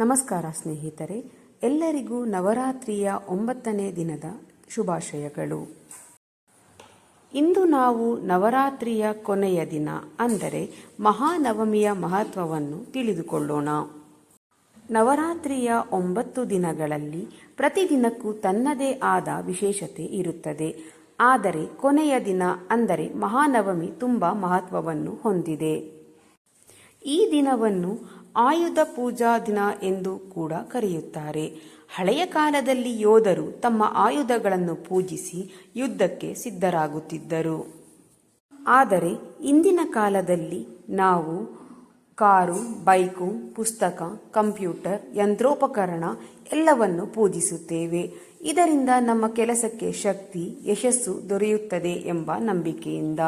ನಮಸ್ಕಾರ ಸ್ನೇಹಿತರೆ, ಎಲ್ಲರಿಗೂ ನವರಾತ್ರಿಯ ಒಂಬತ್ತನೇ ದಿನದ ಶುಭಾಶಯಗಳು. ಇಂದು ನಾವು ನವರಾತ್ರಿಯ ಕೊನೆಯ ದಿನ ಅಂದರೆ ಮಹಾನವಮಿಯ ಮಹತ್ವವನ್ನು ತಿಳಿದುಕೊಳ್ಳೋಣ. ನವರಾತ್ರಿಯ ಒಂಬತ್ತು ದಿನಗಳಲ್ಲಿ ಪ್ರತಿದಿನಕ್ಕೂ ತನ್ನದೇ ಆದ ವಿಶೇಷತೆ ಇರುತ್ತದೆ. ಆದರೆ ಕೊನೆಯ ದಿನ ಅಂದರೆ ಮಹಾನವಮಿ ತುಂಬ ಮಹತ್ವವನ್ನು ಹೊಂದಿದೆ. ಈ ದಿನವನ್ನು ಆಯುಧ ಪೂಜಾ ದಿನ ಎಂದು ಕೂಡ ಕರೆಯುತ್ತಾರೆ. ಹಳೆಯ ಕಾಲದಲ್ಲಿ ಯೋಧರು ತಮ್ಮ ಆಯುಧಗಳನ್ನು ಪೂಜಿಸಿ ಯುದ್ಧಕ್ಕೆ ಸಿದ್ಧರಾಗುತ್ತಿದ್ದರು. ಆದರೆ ಇಂದಿನ ಕಾಲದಲ್ಲಿ ನಾವು ಕಾರು, ಬೈಕು, ಪುಸ್ತಕ, ಕಂಪ್ಯೂಟರ್, ಯಂತ್ರೋಪಕರಣ ಎಲ್ಲವನ್ನು ಪೂಜಿಸುತ್ತೇವೆ. ಇದರಿಂದ ನಮ್ಮ ಕೆಲಸಕ್ಕೆ ಶಕ್ತಿ, ಯಶಸ್ಸು ದೊರೆಯುತ್ತದೆ ಎಂಬ ನಂಬಿಕೆಯಿಂದ.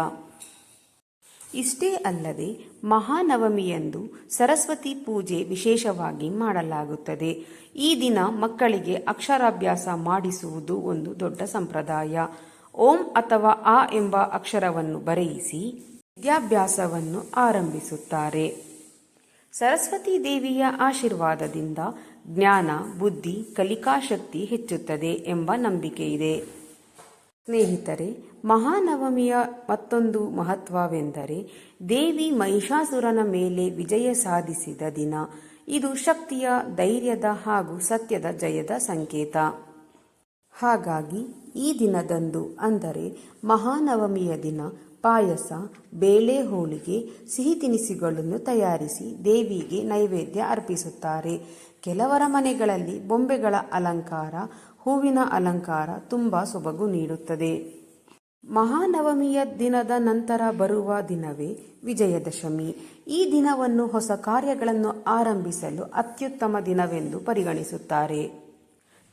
ಇಷ್ಟೇ ಅಲ್ಲದೆ ಮಹಾನವಮಿಯಂದು ಸರಸ್ವತಿ ಪೂಜೆ ವಿಶೇಷವಾಗಿ ಮಾಡಲಾಗುತ್ತದೆ. ಈ ದಿನ ಮಕ್ಕಳಿಗೆ ಅಕ್ಷರಾಭ್ಯಾಸ ಮಾಡಿಸುವುದು ಒಂದು ದೊಡ್ಡ ಸಂಪ್ರದಾಯ. ಓಂ ಅಥವಾ ಆ ಎಂಬ ಅಕ್ಷರವನ್ನು ಬರೆಯಿಸಿ ವಿದ್ಯಾಭ್ಯಾಸವನ್ನು ಆರಂಭಿಸುತ್ತಾರೆ. ಸರಸ್ವತಿ ದೇವಿಯ ಆಶೀರ್ವಾದದಿಂದ ಜ್ಞಾನ, ಬುದ್ಧಿ ಕಲಿಕಾಶಕ್ತಿ ಹೆಚ್ಚುತ್ತದೆ ಎಂಬ ನಂಬಿಕೆ ಇದೆ. ಸ್ನೇಹಿತರೆ, ಮಹಾನವಮಿಯ ಮತ್ತೊಂದು ಮಹತ್ವವೆಂದರೆ, ದೇವಿ ಮಹಿಷಾಸುರನ ಮೇಲೆ ವಿಜಯ ಸಾಧಿಸಿದ ದಿನ. ಇದು ಶಕ್ತಿಯ, ಧೈರ್ಯದ ಹಾಗೂ ಸತ್ಯದ ಜಯದ ಸಂಕೇತ. ಹಾಗಾಗಿ, ಈ ದಿನದಂದು ಅಂದರೆ ಮಹಾನವಮಿಯ ದಿನ, ಪಾಯಸ, ಬೇಳೆ ಹೋಳಿಗೆ, ಸಿಹಿ ತಿನಿಸುಗಳನ್ನು ತಯಾರಿಸಿ ದೇವಿಗೆ ನೈವೇದ್ಯ ಅರ್ಪಿಸುತ್ತಾರೆ. ಕೆಲವರ ಮನೆಗಳಲ್ಲಿ ಬೊಂಬೆಗಳ ಅಲಂಕಾರ ಹೂವಿನ ಅಲಂಕಾರ ತುಂಬ ಸೊಬಗು ನೀಡುತ್ತದೆ. ಮಹಾನವಮಿಯ ದಿನದ ನಂತರ ಬರುವ ದಿನವೇ ವಿಜಯದಶಮಿ. ಈ ದಿನವನ್ನು ಹೊಸ ಕಾರ್ಯಗಳನ್ನು ಆರಂಭಿಸಲು ಅತ್ಯುತ್ತಮ ದಿನವೆಂದು ಪರಿಗಣಿಸುತ್ತಾರೆ.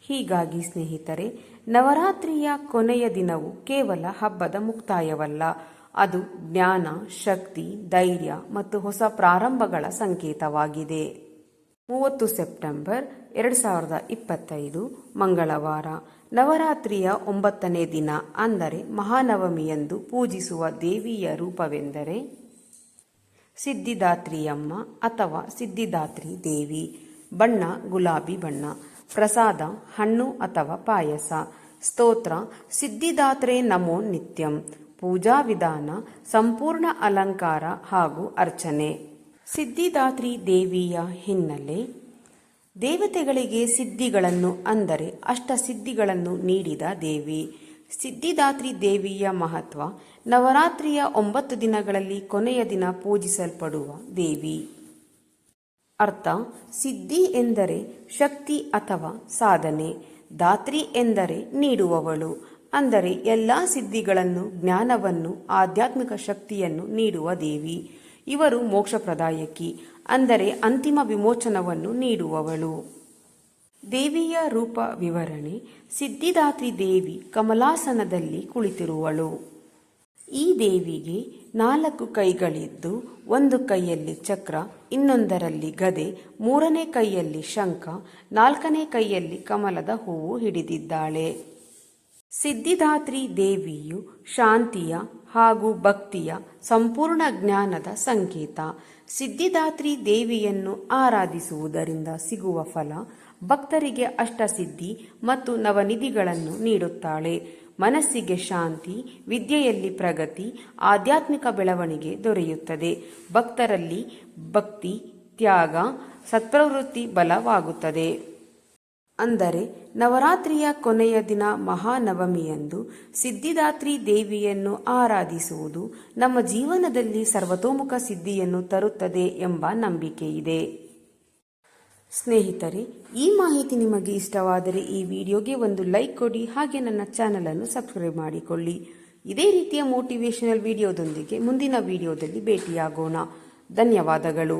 ಹೀಗಾಗಿ ಸ್ನೇಹಿತರೆ, ನವರಾತ್ರಿಯ ಕೊನೆಯ ದಿನವು ಕೇವಲ ಹಬ್ಬದ ಮುಕ್ತಾಯವಲ್ಲ. ಅದು ಜ್ಞಾನ, ಶಕ್ತಿ, ಧೈರ್ಯ ಮತ್ತು ಹೊಸ ಪ್ರಾರಂಭಗಳ ಸಂಕೇತವಾಗಿದೆ. ಮೂವತ್ತು ಸೆಪ್ಟೆಂಬರ್ ಎರಡು ಸಾವಿರದ ಇಪ್ಪತ್ತೈದು, ಮಂಗಳವಾರ. ನವರಾತ್ರಿಯ ಒಂಬತ್ತನೇ ದಿನ, ಅಂದರೆ ಮಹಾನವಮಿಯಂದು ಪೂಜಿಸುವ ದೇವಿಯ ರೂಪವೆಂದರೆ ಸಿದ್ಧಿದಾತ್ರಿಯಮ್ಮ ಅಥವಾ ಸಿದ್ಧಿದಾತ್ರಿ ದೇವಿ. ಬಣ್ಣ, ಗುಲಾಬಿ ಬಣ್ಣ. ಪ್ರಸಾದ, ಹಣ್ಣು ಅಥವಾ ಪಾಯಸ. ಸ್ತೋತ್ರ, ಸಿದ್ಧಿದಾತ್ರೆ ನಮೋ ನಿತ್ಯಂ. ಪೂಜಾ ವಿಧಾನ, ಸಂಪೂರ್ಣ ಅಲಂಕಾರ ಹಾಗೂ ಅರ್ಚನೆ. ಸಿದ್ಧಿದಾತ್ರಿ ದೇವಿಯ ಹಿನ್ನೆಲೆ, ದೇವತೆಗಳಿಗೆ ಸಿದ್ಧಿಗಳನ್ನು ಅಂದರೆ ಅಷ್ಟ ಸಿದ್ಧಿಗಳನ್ನು ನೀಡಿದ ದೇವಿ. ಸಿದ್ಧಿದಾತ್ರಿ ದೇವಿಯ ಮಹತ್ವ, ನವರಾತ್ರಿಯ ಒಂಬತ್ತು ದಿನಗಳಲ್ಲಿ ಕೊನೆಯ ದಿನ ಪೂಜಿಸಲ್ಪಡುವ ದೇವಿ. ಅರ್ಥ, ಸಿದ್ಧಿ ಎಂದರೆ ಶಕ್ತಿ ಅಥವಾ ಸಾಧನೆ, ದಾತ್ರಿ ಎಂದರೆ ನೀಡುವವಳು. ಅಂದರೆ ಎಲ್ಲ ಸಿದ್ಧಿಗಳನ್ನು, ಜ್ಞಾನವನ್ನು, ಆಧ್ಯಾತ್ಮಿಕ ಶಕ್ತಿಯನ್ನು ನೀಡುವ ದೇವಿ. ಇವರು ಮೋಕ್ಷಪ್ರದಾಯಕಿ, ಅಂದರೆ ಅಂತಿಮ ವಿಮೋಚನವನ್ನು ನೀಡುವವಳು. ದೇವಿಯ ರೂಪ ವಿವರಣೆ, ಸಿದ್ಧಿದಾತ್ರಿ ದೇವಿ ಕಮಲಾಸನದಲ್ಲಿ ಕುಳಿತಿರುವಳು. ಈ ದೇವಿಗೆ ನಾಲ್ಕು ಕೈಗಳಿದ್ದು, ಒಂದು ಕೈಯಲ್ಲಿ ಚಕ್ರ, ಇನ್ನೊಂದರಲ್ಲಿ ಗದೆ, ಮೂರನೇ ಕೈಯಲ್ಲಿ ಶಂಖ, ನಾಲ್ಕನೇ ಕೈಯಲ್ಲಿ ಕಮಲದ ಹೂವು ಹಿಡಿದಿದ್ದಾಳೆ. ಸಿದ್ಧಿದಾತ್ರಿ ದೇವಿಯು ಶಾಂತಿಯ ಹಾಗೂ ಭಕ್ತಿಯ ಸಂಪೂರ್ಣ ಜ್ಞಾನದ ಸಂಕೇತ. ಸಿದ್ಧಿದಾತ್ರಿ ದೇವಿಯನ್ನು ಆರಾಧಿಸುವುದರಿಂದ ಸಿಗುವ ಫಲ ಭಕ್ತರಿಗೆ ಅಷ್ಟಸಿದ್ಧಿ ಮತ್ತು ನವನಿಧಿಗಳನ್ನು ನೀಡುತ್ತಾಳೆ. ಮನಸ್ಸಿಗೆ ಶಾಂತಿ, ವಿದ್ಯೆಯಲ್ಲಿ ಪ್ರಗತಿ, ಆಧ್ಯಾತ್ಮಿಕ ಬೆಳವಣಿಗೆ ದೊರೆಯುತ್ತದೆ. ಭಕ್ತರಲ್ಲಿ ಭಕ್ತಿ, ತ್ಯಾಗ, ಸತ್ಪ್ರವೃತ್ತಿ ಬಲವಾಗುತ್ತದೆ. ಅಂದರೆ ನವರಾತ್ರಿಯ ಕೊನೆಯ ದಿನ ಮಹಾನವಮಿಯಂದು ಸಿದ್ಧಿದಾತ್ರಿ ದೇವಿಯನ್ನು ಆರಾಧಿಸುವುದು ನಮ್ಮ ಜೀವನದಲ್ಲಿ ಸರ್ವತೋಮುಖ ಸಿದ್ಧಿಯನ್ನು ತರುತ್ತದೆ ಎಂಬ ನಂಬಿಕೆ ಇದೆ ಸ್ನೇಹಿತರೆ, ಈ ಮಾಹಿತಿ ನಿಮಗೆ ಇಷ್ಟವಾದರೆ ಈ ವಿಡಿಯೋಗೆ ಒಂದು ಲೈಕ್ ಕೊಡಿ, ಹಾಗೆ ನನ್ನ ಚಾನಲನ್ನು ಸಬ್ಸ್ಕ್ರೈಬ್ ಮಾಡಿಕೊಳ್ಳಿ. ಇದೇ ರೀತಿಯ ಮೋಟಿವೇಶನಲ್ ವಿಡಿಯೋದೊಂದಿಗೆ ಮುಂದಿನ ವಿಡಿಯೋದಲ್ಲಿ ಭೇಟಿಯಾಗೋಣ. ಧನ್ಯವಾದಗಳು.